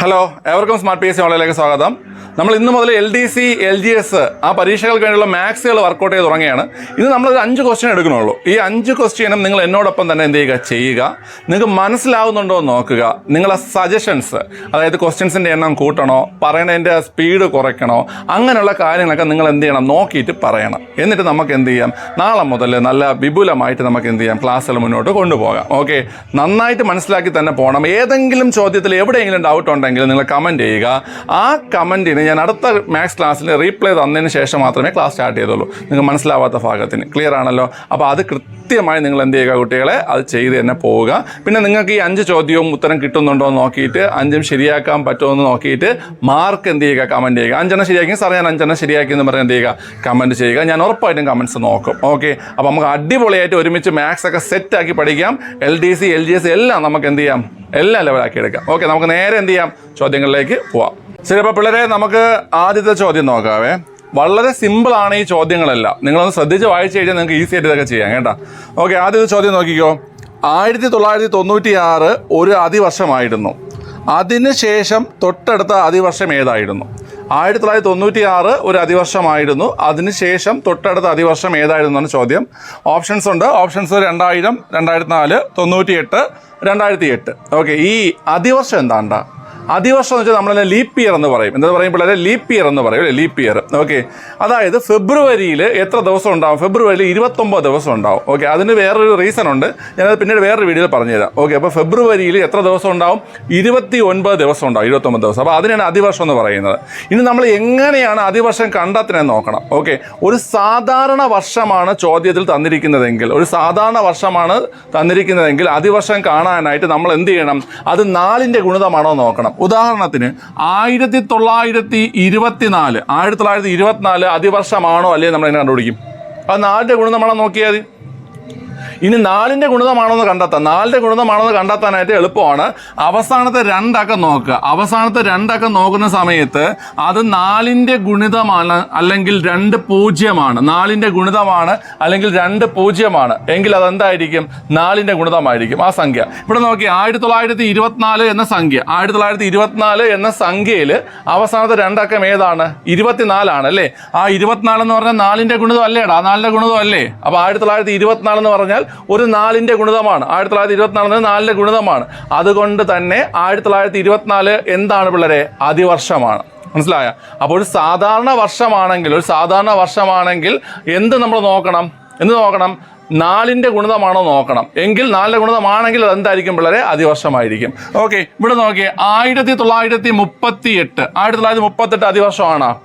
Hello everyone smart P S ഓൺലൈനിലേക്ക് സ്വാഗതം. നമ്മൾ ഇന്ന് മുതൽ L D C L G S ആ പരീക്ഷകൾക്ക് വേണ്ടിയുള്ള മാത്സുകൾ വർക്കൗട്ട് ചെയ്ത് തുടങ്ങിയാണ് ഇത് നമ്മളൊരു അഞ്ച് ക്വസ്റ്റ്യൻ എടുക്കണുള്ളൂ. ഈ അഞ്ച് ക്വസ്റ്റ്യനും നിങ്ങൾ എന്നോടൊപ്പം തന്നെ എന്ത് ചെയ്യുക? ചെയ്യുക. നിങ്ങൾക്ക് മനസ്സിലാവുന്നുണ്ടോ എന്ന് നോക്കുക. നിങ്ങളെ സജഷൻസ് അതായത് ക്വസ്റ്റ്യൻസിന്റെ എണ്ണം കൂട്ടണോ? പറയണതിന്റെ സ്പീഡ് കുറയ്ക്കണോ? അങ്ങനെയുള്ള കാര്യങ്ങളൊക്കെ നിങ്ങൾ എന്ത് ചെയ്യണം? നോക്കിയിട്ട് പറയണം. എന്നിട്ട് നമുക്ക് എന്ത് ചെയ്യാം? നാളെ മുതൽ നല്ല വിപുലമായിട്ട് നമുക്ക് എന്ത് ചെയ്യാം? ക്ലാസ്സുകൾ മുന്നോട്ട് കൊണ്ടുപോകാം. ഓക്കെ നന്നായിട്ട് മനസ്സിലാക്കി തന്നെ പോകണം. ഏതെങ്കിലും ചോദ്യത്തിൽ എവിടെയെങ്കിലും ഡൗട്ട് ഉണ്ടെങ്കിൽ നിങ്ങൾ കമന്റ് ചെയ്യുക. ആ കമന്റിന് ഞാൻ അടുത്ത മാത്സ് ക്ലാസ്സിൽ റീപ്ലേ തന്നതിന് ശേഷം മാത്രമേ ക്ലാസ് സ്റ്റാർട്ട് ചെയ്തുള്ളൂ. നിങ്ങൾക്ക് മനസ്സിലാവാത്ത ഭാഗത്തിന്. ക്ലിയർ ആണല്ലോ? അപ്പോൾ അത് കൃത്യമായി നിങ്ങൾ എന്ത് ചെയ്യുക കുട്ടികളെ? അത് ചെയ്ത് തന്നെ പോവുക. പിന്നെ നിങ്ങൾക്ക് ഈ അഞ്ച് ചോദ്യവും ഉത്തരം കിട്ടുന്നുണ്ടോ എന്ന് നോക്കിയിട്ട് അഞ്ചും ശരിയാക്കാൻ പറ്റുമോ എന്ന് നോക്കിയിട്ട് മാർക്ക് എന്ത് ചെയ്യുക? കമന്റ് ചെയ്യുക. അഞ്ചെണ്ണം ശരിയാക്കി സാർ ഞാൻ അഞ്ചെണ്ണം ശരിയാക്കി എന്ന് പറഞ്ഞ് എന്ത് ചെയ്യുക? കമന്റ് ചെയ്യുക. ഞാൻ ഉറപ്പായിട്ടും കമന്റ്സ് നോക്കും. ഓക്കെ അപ്പോൾ നമുക്ക് അടിപൊളിയായിട്ട് ഒരുമിച്ച് മാത്സ് ഒക്കെ സെറ്റാക്കി പഠിക്കാം. L D C L G S എല്ലാം നമുക്ക് എന്ത് ചെയ്യാം? എല്ലാം ലെവലാക്കി എടുക്കാം. ഓക്കെ നമുക്ക് നേരെ എന്ത് ചെയ്യാം? ചോദ്യങ്ങളിലേക്ക് പോവാം. ശരി അപ്പോൾ പിള്ളേരെ നമുക്ക് ആദ്യത്തെ ചോദ്യം നോക്കാവേ. വളരെ സിമ്പിളാണ് ഈ ചോദ്യങ്ങളെല്ലാം. നിങ്ങളൊന്ന് ശ്രദ്ധിച്ച് വായിച്ചു കഴിഞ്ഞാൽ നിങ്ങൾക്ക് ഈസി ആയിട്ട് ഇതൊക്കെ ചെയ്യാം കേട്ടോ. ഓക്കെ ആദ്യത്തെ ചോദ്യം നോക്കിക്കോ. ആയിരത്തി തൊള്ളായിരത്തി തൊണ്ണൂറ്റി ആറ് ഒരു അതിവർഷമായിരുന്നു. അതിനുശേഷം തൊട്ടടുത്ത അതിവർഷം ഏതായിരുന്നു? ആയിരത്തി തൊള്ളായിരത്തി തൊണ്ണൂറ്റി ആറ് ഒരു അതിവർഷമായിരുന്നു. അതിനുശേഷം തൊട്ടടുത്ത അതിവർഷം ഏതായിരുന്നു എന്നാണ് ചോദ്യം. ഓപ്ഷൻസ് ഉണ്ട്. ഓപ്ഷൻസ് രണ്ടായിരം രണ്ടായിരത്തി നാല് തൊണ്ണൂറ്റി എട്ട് രണ്ടായിരത്തി എട്ട് ഓക്കെ ഈ അതിവർഷം എന്താണ്ടാ? അതിവർഷം എന്ന് വെച്ചാൽ നമ്മൾ ലീപ്പ് ഇയർ എന്ന് പറയും. എന്താ പറയും പിള്ളേരെ ലീപ്പ് ഇയർ എന്ന് പറയും അല്ലേ? ലീപ്പ് ഇയർ ഓക്കെ അതായത് ഫെബ്രുവരിയിൽ എത്ര ദിവസം ഉണ്ടാവും? ഫെബ്രുവരിയിൽ ഇരുപത്തൊമ്പത് ദിവസം ഉണ്ടാവും. ഓക്കെ അതിന് വേറൊരു റീസൺ ഉണ്ട്. ഞാനത് പിന്നീട് വേറൊരു വീഡിയോയിൽ പറഞ്ഞുതരാം. ഓക്കെ അപ്പോൾ ഫെബ്രുവരിയിൽ എത്ര ദിവസം ഉണ്ടാവും? ഇരുപത്തി ഒൻപത് ദിവസം ഉണ്ടാവും. ഇരുപത്തൊമ്പത് ദിവസം. അപ്പോൾ അതിനാണ് അതിവർഷം എന്ന് പറയുന്നത്. ഇനി നമ്മൾ എങ്ങനെയാണ് അതിവർഷം കണ്ടെത്തുന്നത് നോക്കണം. ഓക്കെ ഒരു സാധാരണ വർഷമാണ് ചോദ്യത്തിൽ തന്നിരിക്കുന്നതെങ്കിൽ ഒരു സാധാരണ വർഷമാണ് തന്നിരിക്കുന്നതെങ്കിൽ അതിവർഷം കാണാനായിട്ട് നമ്മൾ എന്ത് ചെയ്യണം? അത് നാലിന്റെ ഗുണിതമാണോ നോക്കണം. ഉദാഹരണത്തിന് ആയിരത്തി തൊള്ളായിരത്തി ഇരുപത്തിനാല് ആയിരത്തി തൊള്ളായിരത്തി ഇരുപത്തിനാല് അതിവർഷമാണോ അല്ലേ നമ്മൾ എങ്ങനെ കണ്ടുപിടിക്കും? അത് നാലിന്റെ ഗുണം നമ്മളെ നോക്കിയാൽ മതി. ഇനി നാലിന്റെ ഗുണിതമാണെന്ന് കണ്ടെത്താം. നാലിന്റെ ഗുണിതമാണെന്ന് കണ്ടെത്താനായിട്ട് എളുപ്പമാണ്. അവസാനത്തെ രണ്ടക്കം നോക്കുക. അവസാനത്തെ രണ്ടക്കം നോക്കുന്ന സമയത്ത് അത് നാലിന്റെ ഗുണിതമാണ് അല്ലെങ്കിൽ രണ്ട് പൂജ്യമാണ്. നാലിന്റെ ഗുണിതമാണ് അല്ലെങ്കിൽ രണ്ട് പൂജ്യമാണ്. എങ്കിൽ അതെന്തായിരിക്കും നാലിന്റെ ഗുണിതമായിരിക്കും. ആ സംഖ്യ. ഇവിടെ നോക്കി ആയിരത്തി തൊള്ളായിരത്തി ഇരുപത്തിനാല് എന്ന സംഖ്യ. ആയിരത്തി തൊള്ളായിരത്തി ഇരുപത്തിനാല് എന്ന സംഖ്യയിൽ അവസാനത്തെ രണ്ടക്കം ഏതാണ്? ഇരുപത്തിനാലാണ് അല്ലേ? ആ ഇരുപത്തിനാല് എന്ന് പറഞ്ഞാൽ നാലിന്റെ ഗുണിതം അല്ലേടാ നാലിന്റെ ഗുണിതം അല്ലേ അപ്പോൾ ആയിരത്തി തൊള്ളായിരത്തി ഇരുപത്തിനാല് എന്ന് പറഞ്ഞാൽ ഒരു നാലിന്റെ ഗുണിതമാണ്. ആയിരത്തി തൊള്ളായിരത്തി ഇരുപത്തിനാല് നാലിന്റെ ഗുണിതമാണ്. അതുകൊണ്ട് തന്നെ ആയിരത്തി തൊള്ളായിരത്തി ഇരുപത്തിനാല് എന്താണ് പിള്ളേരെ? അതിവർഷമാണ്. മനസ്സിലായ? അപ്പോൾ ഒരു സാധാരണ വർഷമാണെങ്കിൽ ഒരു സാധാരണ വർഷമാണെങ്കിൽ എന്ത് നമ്മൾ നോക്കണം? എന്ത് നോക്കണം? നാലിന്റെ ഗുണിതമാണോ നോക്കണം. എങ്കിൽ നാലിന്റെ ഗുണിതമാണെങ്കിൽ അത് എന്തായിരിക്കും പിള്ളേരെ? അതിവർഷമായിരിക്കും. ഓക്കെ ഇവിടെ നോക്കിയേ. ആയിരത്തി തൊള്ളായിരത്തി മുപ്പത്തി എട്ട് ആയിരത്തി തൊള്ളായിരത്തി മുപ്പത്തെട്ട് അതിവർഷമാണോ.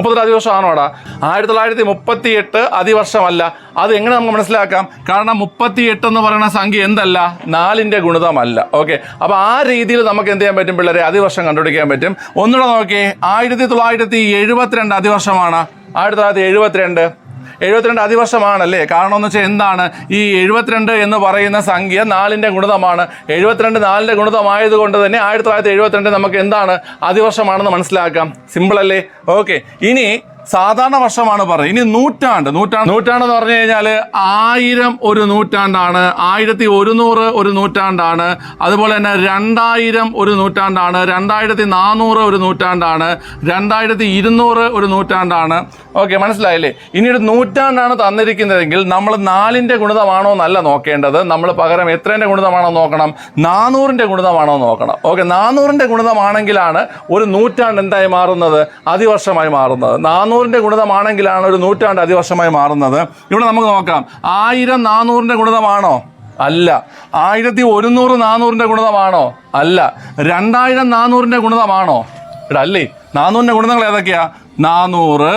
മുപ്പത്തെട്ട് അതിവർഷമാണോടാ? ആയിരത്തി തൊള്ളായിരത്തി മുപ്പത്തി എട്ട് അതിവർഷമല്ല. അത് എങ്ങനെ നമുക്ക് മനസ്സിലാക്കാം? കാരണം മുപ്പത്തി എട്ട് എന്ന് പറയുന്ന സംഖ്യ എന്തല്ല? നാലിന്റെ ഗുണിതമല്ല. ഓക്കെ. അപ്പോൾ ആ രീതിയിൽ നമുക്ക് എന്ത് ചെയ്യാൻ പറ്റും പിള്ളേരെ? അതിവർഷം കണ്ടുപിടിക്കാൻ പറ്റും. ഒന്നുകൂടെ നോക്കിയേ. ആയിരത്തി തൊള്ളായിരത്തി എഴുപത്തിരണ്ട് അതിവർഷമാണ്. ആയിരത്തി തൊള്ളായിരത്തി എഴുപത്തിരണ്ട് എഴുപത്തിരണ്ട് അതിവർഷമാണല്ലേ? കാരണം എന്ന് വെച്ചാൽ എന്താണ്? ഈ എഴുപത്തിരണ്ട് എന്ന് പറയുന്ന സംഖ്യ നാലിന്റെ ഗുണിതമാണ്. എഴുപത്തിരണ്ട് നാലിന്റെ ഗുണിതമായതുകൊണ്ട് തന്നെ ആയിരത്തി തൊള്ളായിരത്തി എഴുപത്തിരണ്ട് നമുക്ക് എന്താണ്? അതിവർഷമാണെന്ന് മനസ്സിലാക്കാം. സിമ്പിൾ അല്ലേ? ഓക്കെ ഇനി സാധാരണ വർഷമാണ് പറയുന്നത് ഇനി നൂറ്റാണ്ട് നൂറ്റാണ്ട്. നൂറ്റാണ്ട് എന്ന് പറഞ്ഞു കഴിഞ്ഞാൽ ആയിരം ഒരു നൂറ്റാണ്ടാണ് ആയിരത്തി ഒരുന്നൂറ് ഒരു നൂറ്റാണ്ടാണ് അതുപോലെ തന്നെ രണ്ടായിരം ഒരു നൂറ്റാണ്ടാണ് രണ്ടായിരത്തി നാനൂറ് ഒരു നൂറ്റാണ്ടാണ് രണ്ടായിരത്തി ഇരുന്നൂറ് ഒരു നൂറ്റാണ്ടാണ്. ഓക്കെ മനസ്സിലായില്ലേ? ഇനി ഒരു നൂറ്റാണ്ടാണ് തന്നിരിക്കുന്നതെങ്കിൽ നമ്മൾ നാലിന്റെ ഗുണിതമാണോ എന്നല്ല നോക്കേണ്ടത്. നമ്മൾ പകരം എത്രേന്റെ ഗുണിതമാണോ നോക്കണം? നാനൂറിന്റെ ഗുണിതമാണോ നോക്കണം? ഓക്കെ നാനൂറിന്റെ ഗുണിതമാണെങ്കിലാണ് ഒരു നൂറ്റാണ്ട് എന്തായി മാറുന്നത്? അതിവർഷമായി മാറുന്നത്. നാനൂറിന്റെ ഗുണിതമാണെങ്കിലാണ് ഒരു നൂറ്റാണ്ട് അതിവർഷമായി മാറുന്നത്. ഇവിടെ നമുക്ക് നോക്കാം. ആയിരം നാനൂറിന്റെ ഗുണിതമാണോ? അല്ല. ആയിരത്തി ഒരുന്നൂറ് നാനൂറിന്റെ ഗുണിതമാണോ? അല്ല. രണ്ടായിരം നാനൂറിന്റെ ഗുണിതമാണോ? ഇവിടെ അല്ലേ? നാനൂറിന്റെ ഗുണിതങ്ങൾ ഏതൊക്കെയാ? നാനൂറ്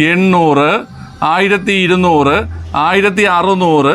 എണ്ണൂറ് ആയിരത്തി ഇരുന്നൂറ് ആയിരത്തി അറുന്നൂറ്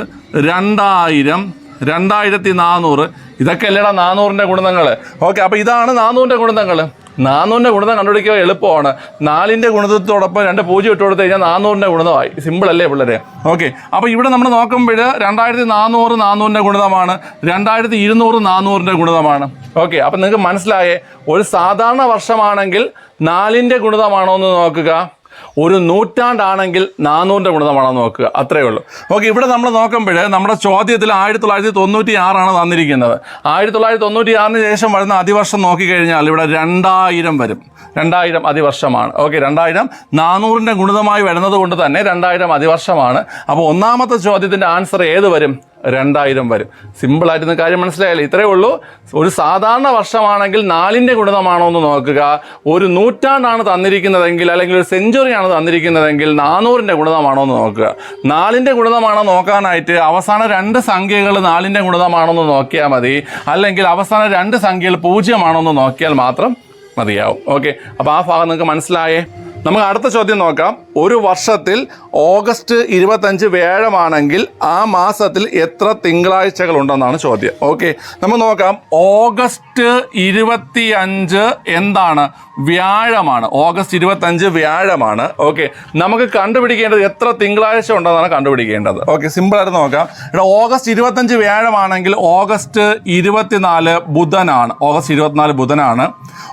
രണ്ടായിരം രണ്ടായിരത്തി നാനൂറ്. ഇതൊക്കെ അല്ലേടാ നാനൂറിന്റെ ഗുണിതങ്ങൾ ഓക്കെ അപ്പോൾ ഇതാണ് നാനൂറിന്റെ ഗുണിതങ്ങൾ നാനൂറിന്റെ ഗുണിതം കണ്ടുപിടിക്കുക എളുപ്പമാണ്. നാലിന്റെ ഗുണിതത്തോടൊപ്പം രണ്ട് പൂജ്യം ഇട്ട് കൊടുത്തു കഴിഞ്ഞാൽ നാനൂറിന്റെ ഗുണിതമായി സിമ്പിൾ അല്ലേ പിള്ളേരെ? ഓക്കെ അപ്പോൾ ഇവിടെ നമ്മൾ നോക്കുമ്പോൾ രണ്ടായിരത്തി നാനൂറ് നാനൂറിന്റെ ഗുണിതമാണ് രണ്ടായിരത്തി ഇരുന്നൂറ് നാനൂറിന്റെ ഗുണിതമാണ് ഓക്കെ അപ്പം നിങ്ങൾക്ക് മനസ്സിലായേ ഒരു സാധാരണ വർഷമാണെങ്കിൽ നാലിന്റെ ഗുണിതമാണോ എന്ന് നോക്കുക. ഒരു നൂറ്റാണ്ടാണെങ്കിൽ നാനൂറിന്റെ ഗുണിതമാണെന്ന് നോക്കുക. അത്രയേ ഉള്ളൂ. ഓക്കെ ഇവിടെ നമ്മൾ നോക്കുമ്പോൾ നമ്മുടെ ചോദ്യത്തിൽ ആയിരത്തി തൊള്ളായിരത്തി തൊണ്ണൂറ്റി ആറാണ് തന്നിരിക്കുന്നത്. ആയിരത്തി തൊള്ളായിരത്തി തൊണ്ണൂറ്റി ആറിന് ശേഷം വരുന്ന അതിവർഷം നോക്കിക്കഴിഞ്ഞാൽ ഇവിടെ രണ്ടായിരം വരും. രണ്ടായിരം അതിവർഷമാണ്. ഓക്കെ രണ്ടായിരം നാനൂറിന്റെ ഗുണിതമായി വരുന്നത് കൊണ്ട് തന്നെ രണ്ടായിരം അതിവർഷമാണ്. അപ്പോൾ ഒന്നാമത്തെ ചോദ്യത്തിന്റെ ആൻസർ ഏത് വരും? രണ്ടായിരം വരും. സിമ്പിളായിരുന്ന കാര്യം മനസ്സിലായാലേ ഇത്രയേ ഉള്ളൂ. ഒരു സാധാരണ വർഷമാണെങ്കിൽ നാലിന്റെ ഗുണിതമാണോ എന്ന് നോക്കുക. ഒരു നൂറ്റാണ്ടാണ് തന്നിരിക്കുന്നതെങ്കിൽ അല്ലെങ്കിൽ ഒരു സെഞ്ചുറിയാണ് തന്നിരിക്കുന്നതെങ്കിൽ നാനൂറിന്റെ ഗുണിതമാണോ എന്ന് നോക്കുക. നാലിന്റെ ഗുണിതമാണോ നോക്കാനായിട്ട് അവസാന രണ്ട് സംഖ്യകൾ നാലിന്റെ ഗുണിതമാണോ എന്ന് നോക്കിയാൽ മതി. അല്ലെങ്കിൽ അവസാന രണ്ട് സംഖ്യകൾ പൂജ്യമാണോ എന്ന് നോക്കിയാൽ മാത്രം മതിയാവും. ഓക്കെ അപ്പോൾ ആ ഭാഗം നിങ്ങൾക്ക് മനസ്സിലായേ? നമുക്ക് അടുത്ത ചോദ്യം നോക്കാം. ഒരു വർഷത്തിൽ ഓഗസ്റ്റ് ഇരുപത്തഞ്ച് വ്യാഴമാണെങ്കിൽ ആ മാസത്തിൽ എത്ര തിങ്കളാഴ്ചകൾ ഉണ്ടെന്നാണ് ചോദ്യം. ഓക്കെ നമ്മൾ നോക്കാം. ഓഗസ്റ്റ് ഇരുപത്തി അഞ്ച് എന്താണ്? വ്യാഴമാണ്. ഓഗസ്റ്റ് ഇരുപത്തഞ്ച് വ്യാഴമാണ്. ഓക്കെ നമുക്ക് കണ്ടുപിടിക്കേണ്ടത് എത്ര തിങ്കളാഴ്ച ഉണ്ടെന്നാണ് കണ്ടുപിടിക്കേണ്ടത്. ഓക്കെ സിമ്പിളായിട്ട് നോക്കാം. ഇവിടെ ഓഗസ്റ്റ് ഇരുപത്തഞ്ച് വ്യാഴമാണെങ്കിൽ ഓഗസ്റ്റ് ഇരുപത്തിനാല് ബുധനാണ്. ഓഗസ്റ്റ് ഇരുപത്തിനാല് ബുധനാണ്.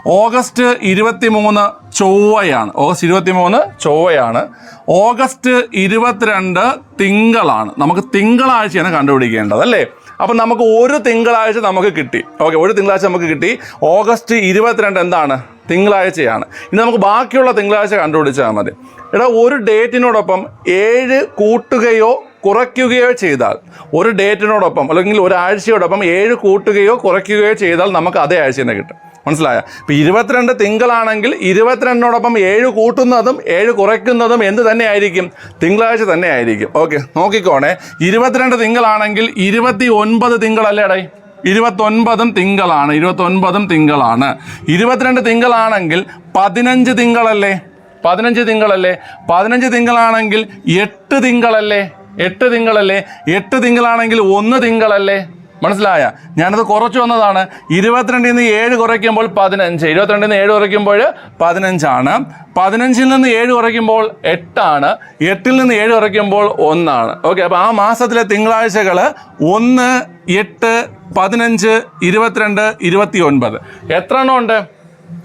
ഓഗസ്റ്റ് ഇരുപത്തി മൂന്ന് ചൊവ്വയാണ്. ഓഗസ്റ്റ് ഇരുപത്തി മൂന്ന് ചൊവ്വയാണ്. ഓഗസ്റ്റ് ഇരുപത്തിരണ്ട് തിങ്കളാണ്. നമുക്ക് തിങ്കളാഴ്ചയാണ് കണ്ടുപിടിക്കേണ്ടത് അല്ലേ? അപ്പം നമുക്ക് ഒരു തിങ്കളാഴ്ച നമുക്ക് കിട്ടി. ഓക്കെ ഒരു തിങ്കളാഴ്ച നമുക്ക് കിട്ടി. ഓഗസ്റ്റ് ഇരുപത്തിരണ്ട് എന്താണ്? തിങ്കളാഴ്ചയാണ്. ഇനി നമുക്ക് ബാക്കിയുള്ള തിങ്കളാഴ്ച കണ്ടുപിടിച്ചാൽ മതി. എടാ ഒരു ഡേറ്റിനോടൊപ്പം ഏഴ് കൂട്ടുകയോ കുറയ്ക്കുകയോ ചെയ്താൽ ഒരു ഡേറ്റിനോടൊപ്പം അല്ലെങ്കിൽ ഒരാഴ്ചയോടൊപ്പം ഏഴ് കൂട്ടുകയോ കുറയ്ക്കുകയോ ചെയ്താൽ നമുക്ക് അതേ ആഴ്ച തന്നെ കിട്ടും. മനസ്സിലായ? ഇപ്പം ഇരുപത്തിരണ്ട് തിങ്കളാണെങ്കിൽ ഇരുപത്തിരണ്ടിനോടൊപ്പം ഏഴ് കൂട്ടുന്നതും ഏഴ് കുറയ്ക്കുന്നതും എന്ത് തന്നെ ആയിരിക്കും തിങ്കളാഴ്ച തന്നെ ആയിരിക്കും ഓക്കെ നോക്കിക്കോണേ. ഇരുപത്തിരണ്ട് തിങ്കളാണെങ്കിൽ ഇരുപത്തി ഒൻപത് തിങ്കളല്ലേ ഇടയി ഇരുപത്തൊൻപതും തിങ്കളാണ് ഇരുപത്തൊൻപതും തിങ്കളാണ്. ഇരുപത്തിരണ്ട് തിങ്കളാണെങ്കിൽ പതിനഞ്ച് തിങ്കളല്ലേ? പതിനഞ്ച് തിങ്കളല്ലേ? പതിനഞ്ച് തിങ്കളാണെങ്കിൽ എട്ട് തിങ്കളല്ലേ? എട്ട് തിങ്കളല്ലേ? എട്ട് തിങ്കളാണെങ്കിൽ ഒന്ന് തിങ്കളല്ലേ? മനസ്സിലായ? ഞാനത് കുറച്ച് വന്നതാണ്. ഇരുപത്തിരണ്ടിൽ നിന്ന് ഏഴ് കുറയ്ക്കുമ്പോൾ പതിനഞ്ച്. ഇരുപത്തിരണ്ടിൽ നിന്ന് ഏഴ് കുറയ്ക്കുമ്പോൾ പതിനഞ്ചാണ്. പതിനഞ്ചിൽ നിന്ന് ഏഴ് കുറയ്ക്കുമ്പോൾ എട്ടാണ്. എട്ടിൽ നിന്ന് ഏഴ് കുറയ്ക്കുമ്പോൾ ഒന്നാണ്. ഓക്കെ അപ്പോൾ ആ മാസത്തിലെ തിങ്കളാഴ്ചകൾ ഒന്ന് എട്ട് പതിനഞ്ച് ഇരുപത്തിരണ്ട് ഇരുപത്തി ഒൻപത് എത്ര എണ്ണം ഉണ്ട്?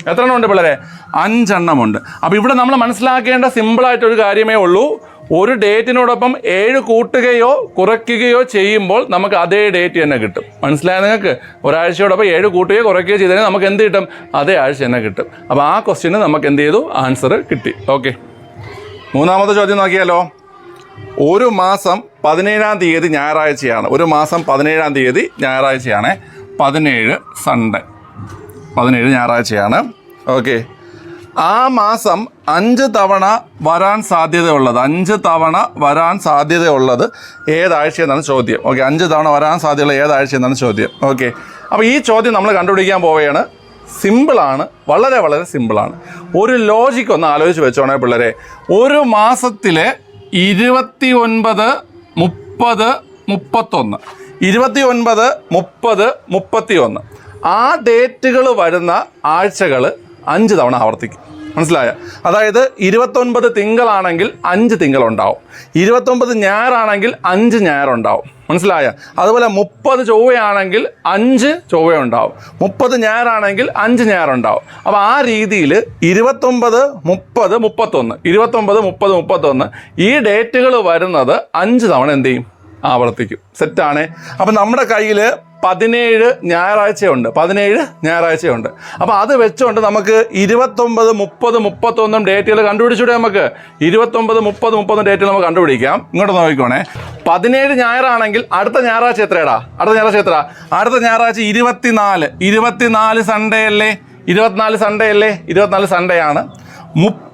എത്ര എണ്ണം ഉണ്ട് പിള്ളേരെ? അഞ്ചെണ്ണമുണ്ട്. അപ്പോൾ ഇവിടെ നമ്മൾ മനസ്സിലാക്കേണ്ട സിമ്പിളായിട്ടൊരു കാര്യമേ ഉള്ളൂ. ഒരു ഡേറ്റിനോടൊപ്പം ഏഴ് കൂട്ടുകയോ കുറയ്ക്കുകയോ ചെയ്യുമ്പോൾ നമുക്ക് അതേ ഡേറ്റ് തന്നെ കിട്ടും. മനസ്സിലായ നിങ്ങൾക്ക്? ഒരാഴ്ചയോടൊപ്പം ഏഴ് കൂട്ടുകയോ കുറയ്ക്കുകയോ ചെയ്താൽ നമുക്ക് എന്ത് കിട്ടും? അതേ ആഴ്ച തന്നെ കിട്ടും. അപ്പോൾ ആ ക്വസ്റ്റ്യന് നമുക്ക് എന്ത് ചെയ്തു? ആൻസർ കിട്ടി. ഓക്കെ മൂന്നാമത്തെ ചോദ്യം നോക്കിയാലോ? ഒരു മാസം പതിനേഴാം തീയതി ഞായറാഴ്ചയാണ്. ഒരു മാസം പതിനേഴാം തീയതി ഞായറാഴ്ചയാണ്. പതിനേഴ് സൺഡേ പതിനേഴ് ഞായറാഴ്ചയാണ്. ഓക്കെ ആ മാസം അഞ്ച് തവണ വരാൻ സാധ്യതയുള്ളത് അഞ്ച് തവണ വരാൻ സാധ്യതയുള്ളത് ഏതാഴ്ച എന്നാണ് ചോദ്യം. ഓക്കെ അഞ്ച് തവണ വരാൻ സാധ്യതയുള്ള ഏതാഴ്ച എന്നാണ് ചോദ്യം. ഓക്കെ അപ്പോൾ ഈ ചോദ്യം നമ്മൾ കണ്ടുപിടിക്കാൻ പോവുകയാണ്. സിമ്പിളാണ് വളരെ വളരെ സിമ്പിളാണ് ഒരു ലോജിക്ക് ഒന്ന് ആലോചിച്ച് വെച്ചോണേ പിള്ളേരെ. ഒരു മാസത്തിലെ ഇരുപത്തി ഒൻപത് മുപ്പത് മുപ്പത്തൊന്ന്. ഇരുപത്തി ഒൻപത് മുപ്പത് മുപ്പത്തി ഒന്ന് ആ ഡേറ്റുകൾ വരുന്ന ആഴ്ചകൾ അഞ്ച് തവണ ആവർത്തിക്കും. മനസ്സിലായ? അതായത് ഇരുപത്തൊൻപത് തിങ്കളാണെങ്കിൽ അഞ്ച് തിങ്കളുണ്ടാവും. ഇരുപത്തൊമ്പത് ഞായറാണെങ്കിൽ അഞ്ച് ഞായറുണ്ടാവും. മനസ്സിലായ? അതുപോലെ മുപ്പത് ചൊവ്വയാണെങ്കിൽ അഞ്ച് ചൊവ്വയുണ്ടാവും. മുപ്പത് ഞായറാണെങ്കിൽ അഞ്ച് ഞായറുണ്ടാവും. അപ്പോൾ ആ രീതിയിൽ ഇരുപത്തൊമ്പത് മുപ്പത് മുപ്പത്തൊന്ന് ഇരുപത്തൊമ്പത് മുപ്പത് മുപ്പത്തൊന്ന് ഈ ഡേറ്റുകൾ വരുന്നത് അഞ്ച് തവണ എന്ത് ചെയ്യും? ആവർത്തിക്കും. സെറ്റാണ്. അപ്പം നമ്മുടെ കയ്യിൽ പതിനേഴ് ഞായറാഴ്ചയുണ്ട്. പതിനേഴ് ഞായറാഴ്ചയുണ്ട്. അപ്പോൾ അത് വെച്ചുകൊണ്ട് നമുക്ക് ഇരുപത്തൊമ്പത് മുപ്പത് മുപ്പത്തൊന്നും ഡേറ്റുകൾ കണ്ടുപിടിച്ചൂടെ നമുക്ക്? ഇരുപത്തൊമ്പത് മുപ്പത് മുപ്പതും ഡേറ്റുകൾ നമുക്ക് കണ്ടുപിടിക്കാം. ഇങ്ങോട്ട് നോക്കിക്കോണേ. പതിനേഴ് ഞായറാണെങ്കിൽ അടുത്ത ഞായറാഴ്ച എത്രയാടാ? അടുത്ത ഞായറാഴ്ച എത്ര അടുത്ത ഞായറാഴ്ച ഇരുപത്തിനാല്. ഇരുപത്തിനാല് സൺഡേ അല്ലേ? ഇരുപത്തിനാല് സൺഡേ അല്ലേ? ഇരുപത്തിനാല് സൺഡേ ആണ്.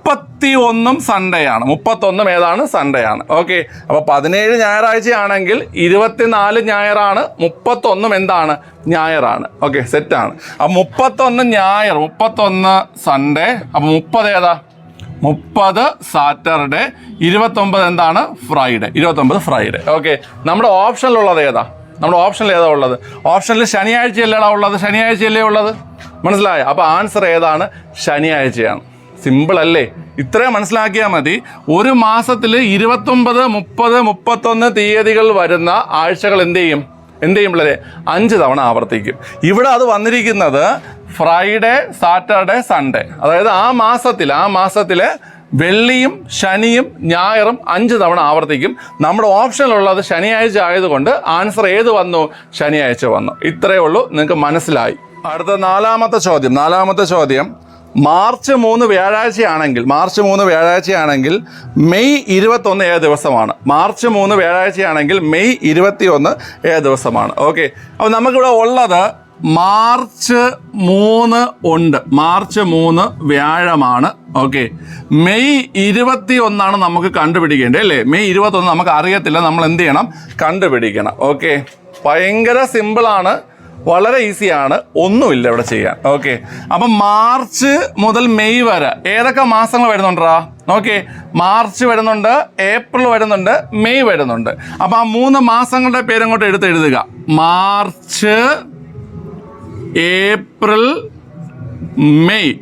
മുപ്പത്തി ഒന്നും സൺഡേ ആണ്. മുപ്പത്തൊന്നും ഏതാണ്? സൺഡേ ആണ്. ഓക്കെ അപ്പോൾ പതിനേഴ് ഞായറാഴ്ചയാണെങ്കിൽ ഇരുപത്തിനാല് ഞായറാണ്. മുപ്പത്തൊന്നും എന്താണ്? ഞായറാണ്. ഓക്കെ സെറ്റാണ് അപ്പൊ മുപ്പത്തൊന്ന് ഞായർ മുപ്പത്തൊന്ന് സൺഡേ അപ്പോൾ മുപ്പത് ഏതാ? മുപ്പത് സാറ്റർഡേ ഇരുപത്തൊമ്പത് എന്താണ്? ഫ്രൈഡേ ഇരുപത്തൊമ്പത് ഫ്രൈഡേ ഓക്കെ നമ്മുടെ ഓപ്ഷനിലുള്ളത് ഏതാ? നമ്മുടെ ഓപ്ഷനിൽ ഏതാ ഉള്ളത്? ഓപ്ഷനിൽ ശനിയാഴ്ചയല്ലേടാ ഉള്ളത്? ശനിയാഴ്ചയല്ലേ ഉള്ളത്? മനസ്സിലായോ? അപ്പോൾ ആൻസർ ഏതാണ്? ശനിയാഴ്ചയാണ്. സിമ്പിൾ അല്ലേ? ഇത്രയും മനസ്സിലാക്കിയാൽ മതി. ഒരു മാസത്തിൽ ഇരുപത്തൊമ്പത് മുപ്പത് മുപ്പത്തൊന്ന് തീയതികൾ വരുന്ന ആഴ്ചകൾ എന്ത് ചെയ്യും? എന്ത് ചെയ്യും പിള്ളേരെ? അഞ്ച് തവണ ആവർത്തിക്കും. ഇവിടെ അത് വന്നിരിക്കുന്നത് ഫ്രൈഡേ സാറ്റർഡേ സൺഡേ അതായത് ആ മാസത്തിൽ ആ മാസത്തിൽ വെള്ളിയും ശനിയും ഞായറും അഞ്ച് തവണ ആവർത്തിക്കും. നമ്മുടെ ഓപ്ഷനിലുള്ളത് ശനിയാഴ്ച ആയതുകൊണ്ട് ആൻസർ ഏത് വന്നു? ശനിയാഴ്ച വന്നു. ഇത്രയേ ഉള്ളൂ. നിങ്ങൾക്ക് മനസ്സിലായി. അടുത്ത നാലാമത്തെ ചോദ്യം. നാലാമത്തെ ചോദ്യം. മാർച്ച് മൂന്ന് വ്യാഴാഴ്ചയാണെങ്കിൽ മാർച്ച് മൂന്ന് വ്യാഴാഴ്ചയാണെങ്കിൽ മെയ് ഇരുപത്തൊന്ന് ഏത് ദിവസമാണ്. മാർച്ച് മൂന്ന് വ്യാഴാഴ്ചയാണെങ്കിൽ മെയ് ഇരുപത്തി ഒന്ന് ദിവസമാണ്. ഓക്കെ. അപ്പോൾ നമുക്കിവിടെ ഉള്ളത് മാർച്ച് മൂന്ന് ഉണ്ട്. മാർച്ച് മൂന്ന് വ്യാഴമാണ്. ഓക്കെ. മെയ് ഇരുപത്തി ഒന്നാണ് നമുക്ക് കണ്ടുപിടിക്കേണ്ടത് അല്ലേ? മെയ് ഇരുപത്തൊന്ന് നമുക്ക് അറിയത്തില്ല. നമ്മൾ എന്ത് ചെയ്യണം? കണ്ടുപിടിക്കണം. ഓക്കെ. ഭയങ്കര സിമ്പിളാണ്. വളരെ ഈസിയാണ്. ഒന്നുമില്ല ഇവിടെ ചെയ്യാൻ. ഓക്കെ. അപ്പം മാർച്ച് മുതൽ മെയ് വരെ ഏതൊക്കെ മാസങ്ങൾ വരുന്നുണ്ടാ? ഓക്കെ മാർച്ച് വരുന്നുണ്ട് ഏപ്രിൽ വരുന്നുണ്ട് മെയ് വരുന്നുണ്ട്. അപ്പം ആ മൂന്ന് മാസങ്ങളുടെ പേരങ്ങോട്ട് എടുത്ത് എഴുതുക. March April May.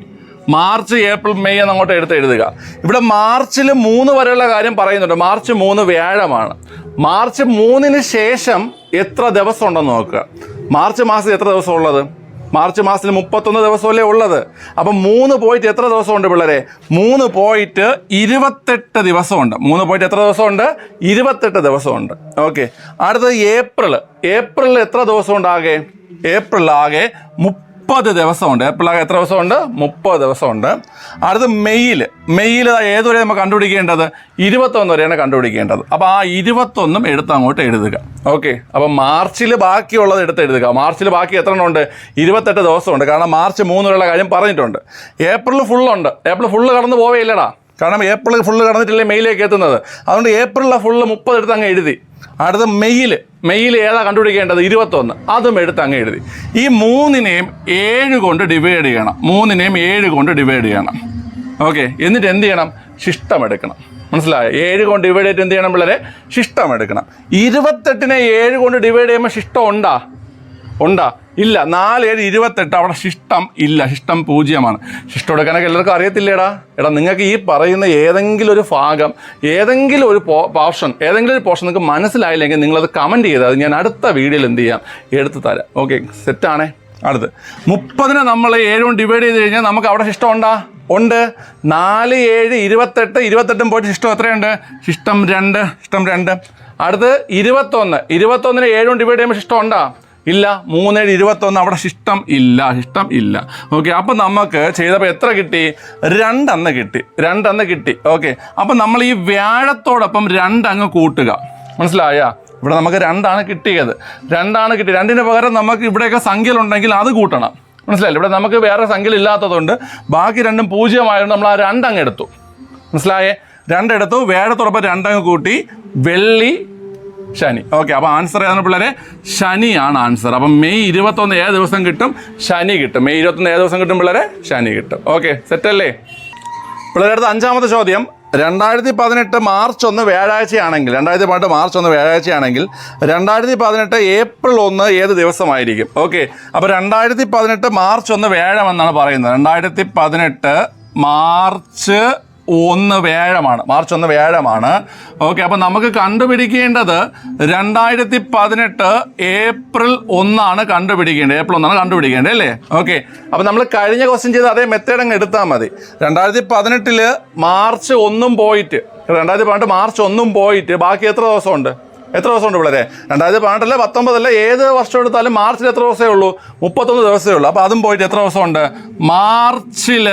March April May എന്ന് അങ്ങോട്ട് എടുത്ത് എഴുതുക. ഇവിടെ മാർച്ചിൽ മൂന്ന് വരെയുള്ള കാര്യം പറയുന്നുണ്ട്. മാർച്ച് മൂന്ന് വ്യാഴമാണ്. മാർച്ച് മൂന്നിന് ശേഷം എത്ര ദിവസം ഉണ്ടെന്ന് നോക്കുക. മാർച്ച് മാസത്തിൽ എത്ര ദിവസം ഉള്ളത് മാർച്ച് മാസത്തിൽ മുപ്പത്തൊന്ന് ദിവസമല്ലേ ഉള്ളത്? അപ്പം മൂന്ന് പോയിട്ട് എത്ര ദിവസമുണ്ട് പിള്ളേരെ? മൂന്ന് പോയിട്ട് ഇരുപത്തെട്ട് ദിവസമുണ്ട്. മൂന്ന് പോയിട്ട് എത്ര ദിവസമുണ്ട്? ഇരുപത്തെട്ട് ദിവസമുണ്ട്. ഓക്കെ. അടുത്തത് ഏപ്രിൽ ഏപ്രിലിൽ എത്ര ദിവസമുണ്ട് ആകെ? ഏപ്രിൽ ആകെ മുപ്പത് ദിവസമുണ്ട്. ഏപ്രിൽ എത്ര ദിവസമുണ്ട്? മുപ്പത് ദിവസമുണ്ട്. അടുത്ത് മെയ്യിൽ മെയ്യിൽ ഏതുവരെ നമ്മൾ കണ്ടുപിടിക്കേണ്ടത്? ഇരുപത്തൊന്ന് വരെയാണ് കണ്ടുപിടിക്കേണ്ടത്. അപ്പോൾ ആ ഇരുപത്തൊന്നും എടുത്ത് അങ്ങോട്ട് എഴുതുക. ഓക്കെ. അപ്പോൾ മാർച്ചിൽ ബാക്കിയുള്ളത് എടുത്ത് എഴുതുക. മാർച്ചിൽ ബാക്കി എത്ര ഉണ്ട്? ഇരുപത്തെട്ട് ദിവസമുണ്ട്. കാരണം മാർച്ച് മൂന്നിലുള്ള കാര്യം പറഞ്ഞിട്ടുണ്ട്. ഏപ്രിൽ ഫുള്ളുണ്ട്. ഏപ്രിൽ ഫുള്ള് കടന്നു പോവേയില്ലടാ. കാരണം ഏപ്രിൽ ഫുള്ള് കടന്നിട്ടില്ലേ മെയ്യിലേക്ക് എത്തുന്നത്? അതുകൊണ്ട് ഏപ്രിലിലെ ഫുള്ള് മുപ്പത് എടുത്ത് അങ്ങ് എഴുതി. അടുത്ത മെയിൽ മെയിൽ ഏതാ കണ്ടുപിടിക്കേണ്ടത്? ഇരുപത്തൊന്ന്. അതും എടുത്ത് അങ്ങ് എഴുതി. ഈ മൂന്നിനെയും ഏഴ് കൊണ്ട് ഡിവൈഡ് ചെയ്യണം. മൂന്നിനെയും ഏഴ് കൊണ്ട് ഡിവൈഡ് ചെയ്യണം. ഓക്കെ എന്നിട്ട് എന്ത് ചെയ്യണം? ശിഷ്ടം എടുക്കണം. മനസ്സിലായോ? ഏഴ് കൊണ്ട് ഡിവൈഡ് ചെയ്തിട്ട് എന്ത് ചെയ്യണം പിള്ളേരെ? ശിഷ്ടം എടുക്കണം. ഇരുപത്തെട്ടിനെ ഏഴ് കൊണ്ട് ഡിവൈഡ് ചെയ്യുമ്പോൾ ശിഷ്ടം ഉണ്ടാ? ഉണ്ടാ? ഇല്ല നാല് ഏഴ് ഇരുപത്തെട്ട് അവിടെ ശിഷ്ടം ഇല്ല ശിഷ്ടം പൂജ്യമാണ്. ശിഷ്ടം എടുക്കാനൊക്കെ എല്ലാവർക്കും അറിയത്തില്ലേടാ? എടാ നിങ്ങൾക്ക് ഈ പറയുന്ന ഏതെങ്കിലും ഒരു ഭാഗം ഏതെങ്കിലും ഒരു പോർഷൻ ഏതെങ്കിലും ഒരു പോർഷൻ നിങ്ങൾക്ക് മനസ്സിലായില്ലെങ്കിൽ നിങ്ങളത് കമന്റ് ചെയ്ത് അത് ഞാൻ അടുത്ത വീഡിയോയിൽ എന്ത് ചെയ്യാം? എടുത്തു തരാം. ഓക്കെ സെറ്റാണേ അടുത്ത്. മുപ്പതിനെ നമ്മൾ ഏഴ് കൊണ്ട് ഡിവൈഡ് ചെയ്ത് കഴിഞ്ഞാൽ നമുക്ക് അവിടെ ശിഷ്ടം ഉണ്ടാ? ഉണ്ട്. നാല് ഏഴ് ഇരുപത്തെട്ട് ഇരുപത്തെട്ടും പോയിട്ട് ശിഷ്ടം എത്രയുണ്ട്? ശിഷ്ടം രണ്ട് ശിഷ്ടം രണ്ട്. അടുത്ത് ഇരുപത്തൊന്ന്. ഇരുപത്തൊന്നിന് ഏഴ് കൊണ്ട് ഡിവൈഡ് ചെയ്യുമ്പോൾ ശിഷ്ടം ഉണ്ടാ? ഇല്ല മൂന്നേഴ് ഇരുപത്തൊന്ന് അവിടെ ശിഷ്ടം ഇല്ല ശിഷ്ടം ഇല്ല. ഓക്കെ അപ്പം നമുക്ക് ചെയ്തപ്പോൾ എത്ര കിട്ടി? രണ്ടെന്ന് കിട്ടി രണ്ടെന്ന് കിട്ടി. ഓക്കെ അപ്പം നമ്മൾ ഈ വ്യാഴത്തോടൊപ്പം രണ്ടങ്ങ് കൂട്ടുക. മനസ്സിലായ? ഇവിടെ നമുക്ക് രണ്ടാണ് കിട്ടിയത്. രണ്ടാണ് കിട്ടി. രണ്ടിന് പകരം നമുക്ക് ഇവിടെയൊക്കെ സംഖ്യകളുണ്ടെങ്കിൽ അത് കൂട്ടണം. മനസ്സിലായില്ല? ഇവിടെ നമുക്ക് വേറെ സംഖ്യകൾ ഇല്ലാത്തതുകൊണ്ട് ബാക്കി രണ്ടും പൂജ്യമായതുകൊണ്ട് നമ്മൾ ആ രണ്ടങ്ങ് എടുത്തു. മനസ്സിലായേ? രണ്ടെടുത്തു വേഴത്തോടൊപ്പം രണ്ടങ്ങ് കൂട്ടി വെള്ളി ശനി. ഓക്കെ അപ്പോൾ ആൻസർ ഏതാണ് പിള്ളേരെ? ശനിയാണ് ആൻസർ അപ്പം മെയ് ഇരുപത്തൊന്ന് ഏത് ദിവസം കിട്ടും? ശനി കിട്ടും. മെയ് ഇരുപത്തൊന്ന് ഏത് ദിവസം കിട്ടും പിള്ളേരെ? ശനി കിട്ടും. ഓക്കെ സെറ്റല്ലേ പിള്ളേരുടെ അഞ്ചാമത്തെ ചോദ്യം. രണ്ടായിരത്തി പതിനെട്ട് മാർച്ച് ഒന്ന് വ്യാഴാഴ്ചയാണെങ്കിൽ രണ്ടായിരത്തി പതിനെട്ട് മാർച്ച് ഒന്ന് വ്യാഴാഴ്ചയാണെങ്കിൽ രണ്ടായിരത്തി പതിനെട്ട് ഏപ്രിൽ ഒന്ന് ഏത് ദിവസമായിരിക്കും? ഓക്കെ അപ്പോൾ രണ്ടായിരത്തി പതിനെട്ട് മാർച്ച് ഒന്ന് വ്യാഴം എന്നാണ് പറയുന്നത്. രണ്ടായിരത്തി പതിനെട്ട് മാർച്ച് ഒന്ന് വ്യാഴമാണ്. മാർച്ച് ഒന്ന് വ്യാഴമാണ്. ഓക്കെ അപ്പോൾ നമുക്ക് കണ്ടുപിടിക്കേണ്ടത് രണ്ടായിരത്തി പതിനെട്ട് ഏപ്രിൽ ഒന്നാണ് കണ്ടുപിടിക്കേണ്ടത്. ഏപ്രിൽ ഒന്നാണ് കണ്ടുപിടിക്കേണ്ടത് അല്ലേ? ഓക്കെ അപ്പോൾ നമ്മൾ കഴിഞ്ഞ ക്വസ്റ്റ്യൻ ചെയ്ത് അതേ മെത്തേഡ് അങ്ങ് എടുത്താൽ മതി. രണ്ടായിരത്തി പതിനെട്ടിൽ മാർച്ച് ഒന്നും പോയിട്ട് രണ്ടായിരത്തി പതിനെട്ട് മാർച്ച് ഒന്നും പോയിട്ട് ബാക്കി എത്ര ദിവസമുണ്ട്? എത്ര ദിവസമുണ്ട് പിള്ളേരെ? രണ്ടായിരത്തി പതിനെട്ടല്ല പത്തൊമ്പതല്ല ഏത് വർഷം എടുത്താലും മാർച്ചിൽ എത്ര ദിവസമേ ഉള്ളൂ? മുപ്പത്തൊന്ന് ദിവസമേ ഉള്ളൂ. അപ്പോൾ അതും പോയിട്ട് എത്ര ദിവസമുണ്ട്? മാർച്ചിൽ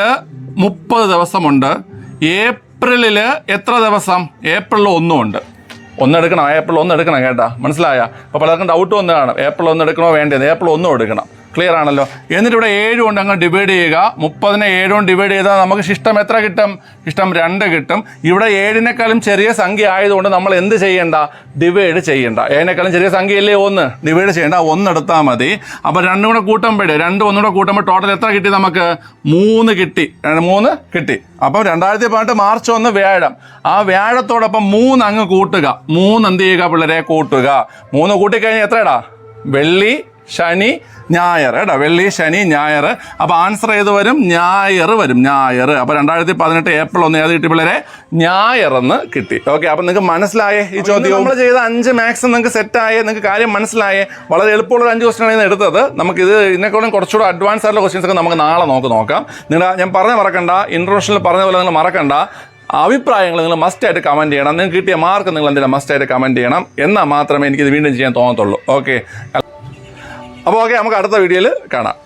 മുപ്പത് ദിവസമുണ്ട്. ഏപ്രിലിൽ എത്ര ദിവസം? ഏപ്രിലിൽ ഒന്നും ഉണ്ട് ഒന്ന് എടുക്കണം ഏപ്രിൽ ഒന്ന് എടുക്കണം കേട്ടോ. മനസ്സിലായ? അപ്പോൾ പലർക്കും ഡൗട്ട് വന്ന് കാണും ഏപ്രിൽ ഒന്ന് എടുക്കണോ വേണ്ടത് ഏപ്രിൽ ഒന്നും എടുക്കണം. ക്ലിയർ ആണല്ലോ. എന്നിട്ട് ഇവിടെ ഏഴ് കൊണ്ട് അങ്ങ് ഡിവൈഡ് ചെയ്യുക. മുപ്പതിനെ ഏഴ് കൊണ്ട് ഡിവൈഡ് ചെയ്താൽ നമുക്ക് ഇഷ്ടം എത്ര കിട്ടും? ഇഷ്ടം രണ്ട് കിട്ടും. ഇവിടെ ഏഴിനേക്കാളും ചെറിയ സംഖ്യ ആയതുകൊണ്ട് നമ്മൾ എന്ത് ചെയ്യേണ്ട? ഡിവൈഡ് ചെയ്യേണ്ട. ഏഴിനേക്കാളും ചെറിയ സംഖ്യയല്ലേ ഒന്ന്? ഡിവൈഡ് ചെയ്യേണ്ട. ഒന്ന് എടുത്താൽ മതി. അപ്പോൾ രണ്ടും കൂടെ കൂട്ടുമ്പോഴേ രണ്ട് ഒന്നുകൂടെ കൂട്ടുമ്പോൾ ടോട്ടൽ എത്ര കിട്ടി നമുക്ക്? മൂന്ന് കിട്ടി. മൂന്ന് കിട്ടി. അപ്പം രണ്ടായിരത്തി പതിനെട്ട് മാർച്ച് ഒന്ന് വ്യാഴം. ആ വ്യാഴത്തോടൊപ്പം മൂന്ന് അങ്ങ് കൂട്ടുക. മൂന്ന് എന്ത് ചെയ്യുക പിള്ളേരെ? കൂട്ടുക. മൂന്ന് കൂട്ടിക്കഴിഞ്ഞാൽ എത്രടാ വെള്ളി ശനി ഞായർ കേട്ടോ വെള്ളി ശനി ഞായർ. അപ്പോൾ ആൻസർ ഏത് വരും? ഞായർ വരും. ഞായർ. അപ്പോൾ രണ്ടായിരത്തി പതിനെട്ട് ഏപ്രിൽ ഒന്ന് ഏത് കിട്ടി പിള്ളേരെ? ഞായർ എന്ന് കിട്ടി. ഓക്കെ അപ്പോൾ നിങ്ങൾക്ക് മനസ്സിലായേ ഈ ചോദ്യം നമ്മൾ ചെയ്ത അഞ്ച് മാക്സ് നിങ്ങൾക്ക് സെറ്റായേ നിങ്ങൾക്ക് കാര്യം മനസ്സിലായേ. വളരെ എളുപ്പമുള്ള അഞ്ച് ക്വസ്റ്റൻ ആണ് എടുത്തത്. നമുക്ക് ഇത് ഇതിനെക്കാളും കുറച്ചുകൂടെ അഡ്വാൻസ് ആയിട്ടുള്ള ക്വസ്റ്റ്യൻസ് ഒക്കെ നമുക്ക് നാളെ നോക്ക് നോക്കാം. നിങ്ങൾ ഞാൻ പറഞ്ഞ മറക്കണ്ട. ഇൻട്രോഷനിൽ പറഞ്ഞ പോലെ നിങ്ങൾ മറക്കണ്ട. അഭിപ്രായങ്ങൾ നിങ്ങൾ മസ്റ്റായിട്ട് കമന്റ് ചെയ്യണം. നിങ്ങൾക്ക് കിട്ടിയ മാർക്ക് നിങ്ങൾ എന്തെങ്കിലും മസ്റ്റായിട്ട് കമന്റ് ചെയ്യണം. എന്നാൽ മാത്രമേ എനിക്കിത് വീണ്ടും ചെയ്യാൻ തോന്നത്തുള്ളൂ. ഓക്കെ അപ്പോൾ ഓക്കെ നമുക്ക് അടുത്ത വീഡിയോയിൽ കാണാം.